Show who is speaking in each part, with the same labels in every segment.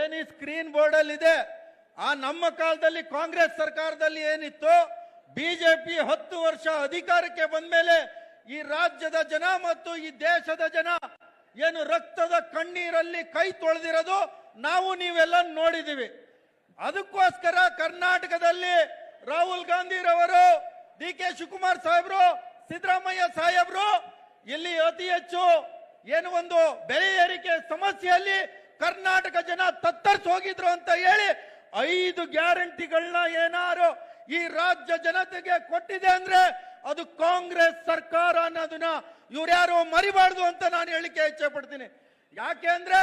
Speaker 1: ಏನ್ ಈ screen board ಅಲ್ಲಿ ಇದೆ ಆ ನಮ್ಮ ಕಾಲದಲ್ಲಿ ಕಾಂಗ್ರೆಸ್ ಸರ್ಕಾರದಲ್ಲಿ ಏನಿತ್ತು? ಬಿಜೆಪಿ ಹತ್ತು ವರ್ಷ ಅಧಿಕಾರಕ್ಕೆ ಬಂದ ಮೇಲೆ ಈ ರಾಜ್ಯದ ಜನ ಮತ್ತು ಈ ದೇಶದ ಜನ ಏನು ರಕ್ತದ ಕಣ್ಣೀರಲ್ಲಿ ಕೈ ತೊಳೆದಿರೋದು ನಾವು ನೀವೆಲ್ಲ ನೋಡಿದೀವಿ. ಅದಕ್ಕೋಸ್ಕರ ಕರ್ನಾಟಕದಲ್ಲಿ ರಾಹುಲ್ ಗಾಂಧಿ ರವರು ಡಿ ಕೆ ಶಿವಕುಮಾರ್ ಸಾಹೇಬ್ರು, ಸಿದ್ದರಾಮಯ್ಯ ಸಾಹೇಬ್ರು, ಇಲ್ಲಿ ಅತಿ ಹೆಚ್ಚು ಏನು ಒಂದು ಬೆಲೆ ಏರಿಕೆ ಸಮಸ್ಯೆಯಲ್ಲಿ ಕರ್ನಾಟಕ ಜನ ತತ್ತರಿಸಿ ಹೋಗಿದ್ರು ಅಂತ ಹೇಳಿ ಐದು ಗ್ಯಾರಂಟಿಗಳನ್ನ ಏನಾರು ಈ ರಾಜ್ಯ ಜನತೆಗೆ ಕೊಟ್ಟಿದೆ ಅಂದ್ರೆ ಅದು ಕಾಂಗ್ರೆಸ್ ಸರ್ಕಾರ ಅನ್ನೋದನ್ನ ಇವ್ರ್ಯಾರು ಮರಿಬಾರ್ದು ಅಂತ ನಾನು ಹೇಳಿಕೆ ಇಚ್ಛೆ ಪಡ್ತೀನಿ. ಯಾಕೆ ಅಂದ್ರೆ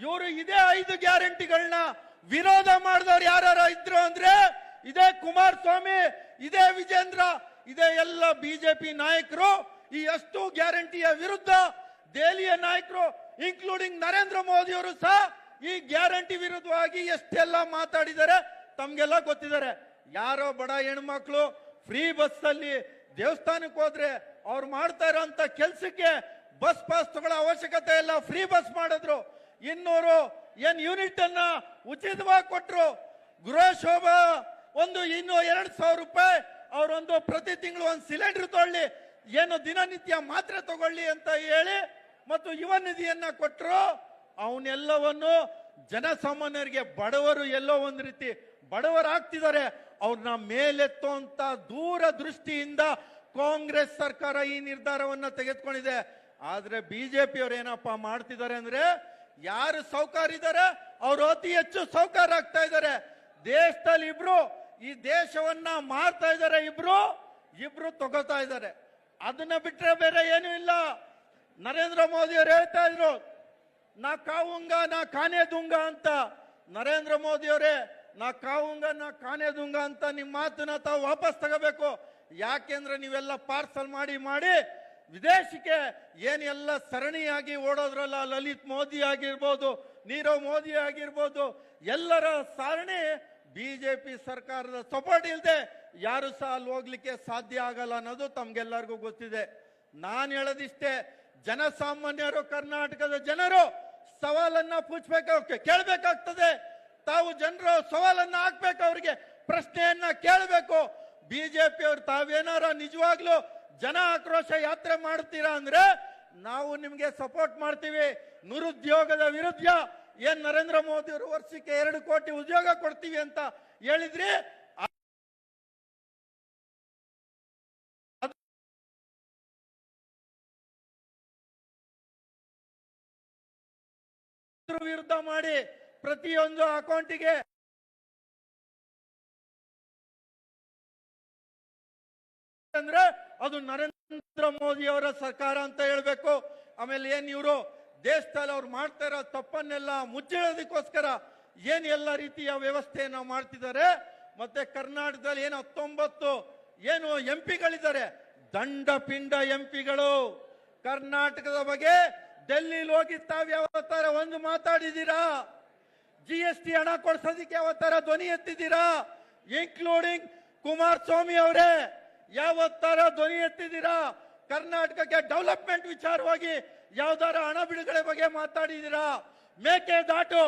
Speaker 1: ಇವರು ಇದೇ ಐದು ಗ್ಯಾರಂಟಿಗಳನ್ನ ವಿರೋಧ ಮಾಡಿದವ್ರು ಯಾರು ಇದ್ರು ಅಂದ್ರೆ ಇದೇ ಕುಮಾರಸ್ವಾಮಿ, ಇದೇ ವಿಜೇಂದ್ರ, ಇದೇ ಎಲ್ಲ ಬಿಜೆಪಿ ನಾಯಕರು ಈ ಅಷ್ಟು ಗ್ಯಾರಂಟಿಯ ವಿರುದ್ಧ ದೆಹಲಿಯ ನಾಯಕರು ಇನ್ಕ್ಲೂಡಿಂಗ್ ನರೇಂದ್ರ ಮೋದಿ ಅವರು ಸಹ ಈ ಗ್ಯಾರಂಟಿ ವಿರುದ್ಧವಾಗಿ ಎಷ್ಟೆಲ್ಲ ಮಾತಾಡಿದ್ದಾರೆ ತಮ್ಗೆಲ್ಲ ಗೊತ್ತಿದ್ದಾರೆ. ಯಾರೋ ಬಡ ಹೆಣ್ಮಕ್ಳು ಫ್ರೀ ಬಸ್ ಅಲ್ಲಿ ದೇವಸ್ಥಾನಕ್ಕೆ ಹೋದ್ರೆ ಅವ್ರು ಮಾಡ್ತಾ ಇರೋಂತ ಕೆಲ್ಸಕ್ಕೆ ಬಸ್ ಪಾಸ್ ತಗೊಳ್ಳೋ ಅವಶ್ಯಕತೆ ಇಲ್ಲ ಫ್ರೀ ಬಸ್ ಮಾಡಿದ್ರು. ಇನ್ನೂರು ಏನ್ ಯೂನಿಟ್ ಅನ್ನ ಉಚಿತವಾಗಿ ಕೊಟ್ರು. ಗೃಹ ಶೋಭಾ ಒಂದು ಇನ್ನು ಎರಡ್ ಸಾವಿರ ರೂಪಾಯಿ ಅವರೊಂದು ಪ್ರತಿ ತಿಂಗಳು ಒಂದು ಸಿಲಿಂಡರ್ ತಗೊಳ್ಳಿ, ಏನು ದಿನನಿತ್ಯ ಮಾತ್ರೆ ತಗೊಳ್ಳಿ ಅಂತ ಹೇಳಿ ಮತ್ತು ಯುವ ನಿಧಿಯನ್ನ ಕೊಟ್ಟರು ಅವನ್ನೆಲ್ಲವನ್ನು ಜನಸಾಮಾನ್ಯರಿಗೆ ಬಡವರು ಎಲ್ಲೋ ಒಂದು ರೀತಿ ಬಡವರಾಗ್ತಿದ್ದಾರೆ. ಅವ್ರನ್ನ ಮೇಲೆತ್ತುವಂತ ದೂರ ದೃಷ್ಟಿಯಿಂದ ಕಾಂಗ್ರೆಸ್ ಸರ್ಕಾರ ಈ ನಿರ್ಧಾರವನ್ನ ತೆಗೆದುಕೊಂಡಿದೆ. ಆದ್ರೆ ಬಿಜೆಪಿ ಅವ್ರು ಏನಪ್ಪಾ ಮಾಡ್ತಿದ್ದಾರೆ ಅಂದ್ರೆ, ಯಾರು ಇದ್ದಾರೆ, ಅವರು ಅತಿ ಹೆಚ್ಚು ಸೌಕಾರ ಆಗ್ತಾ ಇದ್ದಾರೆ. ದೇಶದಲ್ಲಿ ಇಬ್ರು, ಈ ದೇಶವನ್ನ ಮಾರ್ತಾ ಇದ್ದಾರೆ ಇಬ್ರು ಇಬ್ರು ತಗೋತಾ ಇದ್ದಾರೆ. ಅದನ್ನ ಬಿಟ್ರೆ ಬೇರೆ ಏನೂ ಇಲ್ಲ. ನರೇಂದ್ರ ಮೋದಿ ಅವರು ಹೇಳ್ತಾ ಇದ್ರು, ನಾ ಕಾವುಂಗ, ನಾ ಕಾನೆ ದುಂಗ ಅಂತ. ನರೇಂದ್ರ ಮೋದಿ ಅವರೇ, ನಾ ಕಾವುಂಗ, ನಾ ಕಾನೆ ದುಂಗ ಅಂತ ನಿಮ್ಮ ಮಾತನ್ನ ತಾವು ವಾಪಸ್ ತಗೋಬೇಕು. ಯಾಕೆಂದ್ರೆ ನೀವೆಲ್ಲ ಪಾರ್ಸಲ್ ಮಾಡಿ ಮಾಡಿ ವಿದೇಶಕ್ಕೆ ಏನೆಲ್ಲ ಸರಣಿಯಾಗಿ ಓಡೋದ್ರಲ್ಲ, ಲಲಿತ್ ಮೋದಿ ಆಗಿರ್ಬೋದು, ನೀರವ್ ಮೋದಿ ಆಗಿರ್ಬೋದು, ಎಲ್ಲರ ಸರಣಿ ಬಿಜೆಪಿ ಸರ್ಕಾರದ ಸಪೋರ್ಟ್ ಇಲ್ಲದೆ ಯಾರು ಸಹ ಅಲ್ಲಿ ಹೋಗ್ಲಿಕ್ಕೆ ಸಾಧ್ಯ ಆಗಲ್ಲ ಅನ್ನೋದು ತಮ್ಗೆಲ್ಲರಿಗೂ ಗೊತ್ತಿದೆ. ನಾನು ಹೇಳೋದಿಷ್ಟೇ ಜನಸಾಮಾನ್ಯರು, ಕರ್ನಾಟಕದ ಜನರು ಸವಾಲನ್ನ ಪೂಚ್ಬೇಕು ಕೇಳಬೇಕಾಗ್ತದೆ. ತಾವು ಜನರು ಸವಾಲನ್ನ ಹಾಕ್ಬೇಕು, ಅವರಿಗೆ ಪ್ರಶ್ನೆಯನ್ನ ಕೇಳಬೇಕು. ಬಿಜೆಪಿ ಅವರು ತಾವೇನಾರ ನಿಜವಾಗ್ಲೂ ಜನ ಆಕ್ರೋಶ ಯಾತ್ರೆ ಮಾಡ್ತೀರಾ ಅಂದ್ರೆ ನಾವು ನಿಮ್ಗೆ ಸಪೋರ್ಟ್ ಮಾಡ್ತೀವಿ. ನಿರುದ್ಯೋಗದ ವಿರುದ್ಧ ಏನ್ ನರೇಂದ್ರ ಮೋದಿ ಅವರು ವರ್ಷಕ್ಕೆ ಎರಡು ಕೋಟಿ ಉದ್ಯೋಗ ಕೊಡ್ತೀವಿ ಅಂತ ಹೇಳಿದ್ರಿ ವಿರುದ್ಧ ಮಾಡಿ ಪ್ರತಿಯೊಂದು ಅಕೌಂಟಿಗೆ ಅಂದ್ರೆ ಅದು ನರೇಂದ್ರ ಮೋದಿ ಅವರ ಸರ್ಕಾರ ಅಂತ ಹೇಳ್ಬೇಕು. ಆಮೇಲೆ ಏನ್ ಇವರು ದೇಶದಲ್ಲಿ ಅವ್ರು ಮಾಡ್ತಾ ಇರೋ ತಪ್ಪನ್ನೆಲ್ಲ ಮುಚ್ಚಿಡೋದಕ್ಕೋಸ್ಕರ ಏನ್ ಎಲ್ಲ ರೀತಿಯ ವ್ಯವಸ್ಥೆಯನ್ನ ಮಾಡ್ತಿದ್ದಾರೆ. ಮತ್ತೆ ಕರ್ನಾಟಕದಲ್ಲಿ ಏನು ಹತ್ತೊಂಬತ್ತು ಏನು ಎಂ ಪಿಗಳಿದ್ದಾರೆ ದಂಡ ಪಿಂಡ ಎಂ ಕರ್ನಾಟಕದ ಬಗ್ಗೆ ಡೆಲ್ಲಿಲಿ ಹೋಗಿ ತಾವ್ ಯಾವ ತರ ಒಂದು ಮಾತಾಡಿದೀರಾ? ಜಿ ಎಸ್ ಟಿ ಹಣ ಕೊಡ್ಸೋದಕ್ಕೆ ಯಾವ ತರ ಧ್ವನಿ ಎತ್ತಿದ್ದೀರಾ? ಇನ್ಕ್ಲೂಡಿಂಗ್ ಕುಮಾರಸ್ವಾಮಿ ಅವರೇ, ಯಾವ ತರ ಧ್ವನಿ ಎತ್ತಿದ್ದೀರಾ? ಕರ್ನಾಟಕಕ್ಕೆ ಡೆವಲಪ್ಮೆಂಟ್ ವಿಚಾರವಾಗಿ ಯಾವ್ದಾರ ಹಣ ಬಿಡುಗಡೆ ಬಗ್ಗೆ ಮಾತಾಡಿದ್ದೀರಾ ಮೇಕೆ ದಾಟು.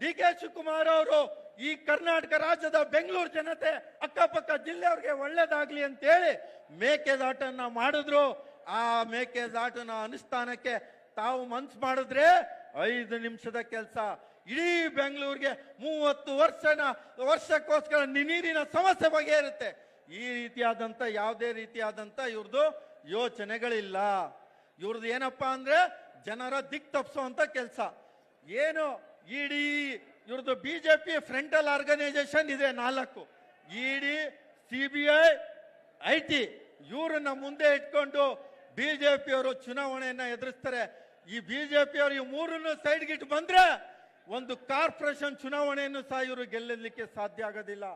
Speaker 1: ಡಿ ಕೆ ಶಿವಕುಮಾರ್ ಅವರು ಈ ಕರ್ನಾಟಕ ರಾಜ್ಯದ ಬೆಂಗಳೂರು ಜನತೆ ಅಕ್ಕಪಕ್ಕ ಜಿಲ್ಲೆಯವ್ರಿಗೆ ಒಳ್ಳೇದಾಗ್ಲಿ ಅಂತೇಳಿ ಮೇಕೆದಾಟನ್ನ ಮಾಡಿದ್ರು. ಆ ಮೇಕೆದಾಟನ ಅನುಷ್ಠಾನಕ್ಕೆ ತಾವು ಮನ್ಸ್ ಮಾಡಿದ್ರೆ ಐದು ನಿಮಿಷದ ಕೆಲಸ. ಇಡೀ ಬೆಂಗಳೂರಿಗೆ ಮೂವತ್ತು ವರ್ಷನ, ವರ್ಷಕ್ಕೋಸ್ಕರ ನೀರಿನ ಸಮಸ್ಯೆ ಬಗೆಹರುತ್ತೆ. ಈ ರೀತಿಯಾದಂತ, ಯಾವುದೇ ರೀತಿಯಾದಂತ ಇವ್ರದ್ದು ಯೋಚನೆಗಳಿಲ್ಲ. ಇವ್ರದ್ದು ಏನಪ್ಪಾ ಅಂದ್ರೆ ಜನರ ದಿಕ್ ತಪ್ಪಿಸುವಂತ ಕೆಲಸ. ಏನು, ಇಡೀ ಇವ್ರದ್ದು ಬಿಜೆಪಿ ಫ್ರಂಟಲ್ ಆರ್ಗನೈಸೇಷನ್ ಇದೆ ನಾಲ್ಕು. ED C B I I T, ಇವರನ್ನ ಮುಂದೆ ಇಟ್ಕೊಂಡು ಬಿಜೆಪಿ ಅವರು ಚುನಾವಣೆಯನ್ನ ಎದುರಿಸ್ತಾರೆ. ಈ ಬಿಜೆಪಿ ಅವರು ಈ ಮೂರನ್ನು ಸೈಡ್ಗಿಟ್ಟು ಬಂದ್ರೆ ಒಂದು ಕಾರ್ಪೊರೇಷನ್ ಚುನಾವಣೆಯನ್ನು ಸಹ ಇವರು ಗೆಲ್ಲಲಿಕ್ಕೆ ಸಾಧ್ಯ ಆಗೋದಿಲ್ಲ.